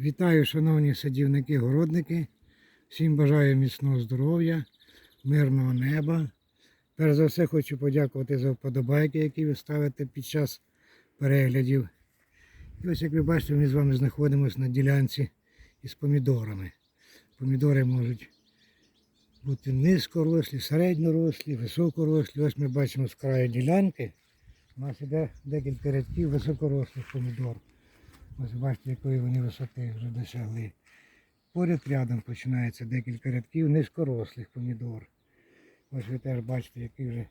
Вітаю, шановні садівники-городники. Всім бажаю міцного здоров'я, мирного неба. Перш за все хочу подякувати за вподобайки, які ви ставите під час переглядів. І ось, як ви бачите, ми з вами знаходимося на ділянці із помідорами. Помідори можуть бути низькорослі, середньорослі, високорослі. Ось ми бачимо з краю ділянки. У нас іде декілька рядків високорослих помідор. Ось бачите, якої вони висоти вже досягли. Поряд рядом починається декілька рядків низькорослих помідор. Ось ви теж бачите, які вже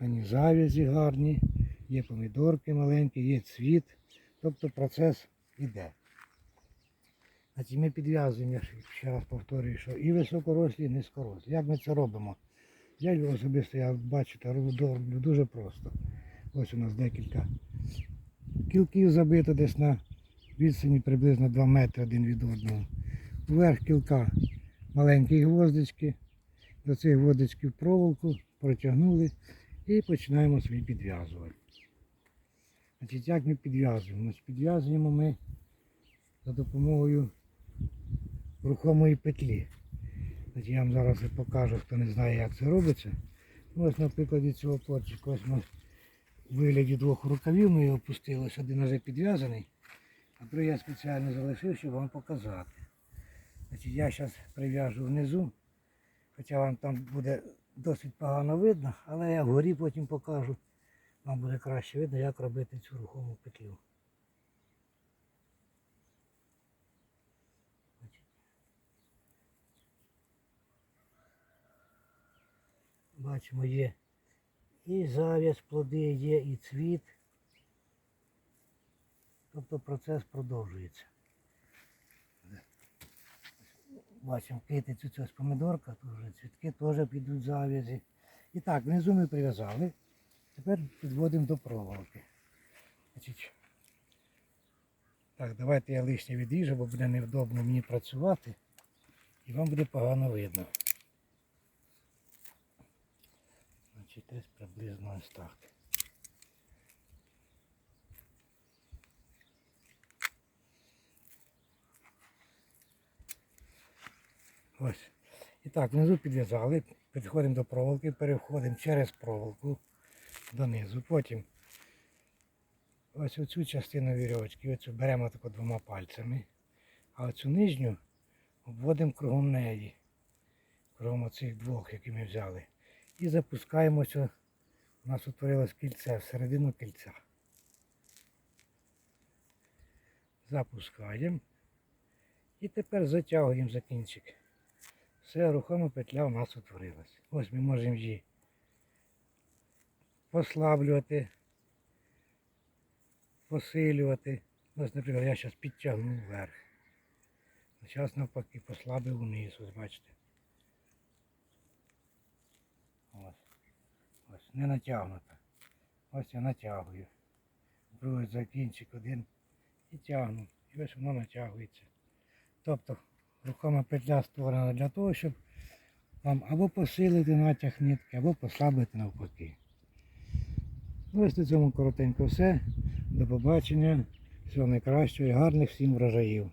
вони завязі гарні, є помідорки маленькі, є цвіт. Тобто процес іде. Значить, ми підв'язуємо, я ще раз повторюю, що і високорослі, і низькорослі. Як ми це робимо? Я особисто, я бачите, роблю дуже просто. Ось у нас декілька кілків забито десь на відстані приблизно 2 метри один від одного. Вверх кілка маленькі гвоздички. До цих гвоздичків проволоку протягнули і починаємо собі підв'язувати. Значить, як ми підв'язуємо? Підв'язуємо ми за допомогою рухомої петлі. Значить, я вам зараз покажу, хто не знає, як це робиться. Ось на прикладі цього порчика, ось ми в вигляді двох рукавів ми його пустили, ось один вже підв'язаний, а другий я спеціально залишив, щоб вам показати. Значить, я зараз прив'яжу внизу, хоча вам там буде досить погано видно, але я вгорі потім покажу. Вам буде краще видно, як робити цю рухому петлю. Бачимо, є і зав'яз плоди, є і цвіт. Тобто процес продовжується. Бачимо китицю цього з помидорка, цвітки теж підуть зав'язі. І так, внизу ми прив'язали. Тепер підводимо до проволоки. Значить, так, давайте я лишнє відріжу, бо буде невдобно мені працювати і вам буде погано видно. Значить, десь приблизно ось так. Ось. І так, внизу підв'язали, підходимо до проволоки, переходимо через проволоку донизу. Потім ось оцю частину вірьовочки, оцю беремо тако двома пальцями, а оцю нижню обводимо кругом неї, кругом оцих двох, які ми взяли. І запускаємося. У нас утворилось кільце всередину кільця. Запускаємо. І тепер затягуємо за кінчик. Все, рухома петля у нас утворилась. Ось ми можемо її послаблювати, посилювати. Ось, наприклад, я зараз підтягну вверх. Зараз навпаки послабив вниз, ось бачите. Ось. Ось, не натягнута. Ось я натягую. Другий за кінчик один і тягну. І ось воно натягується. Тобто рухома петля створена для того, щоб вам або посилити натяг нитки, або послабити навпаки. Ну, ось на цьому коротенько все. До побачення. Всього найкращого і гарних всім врожаїв.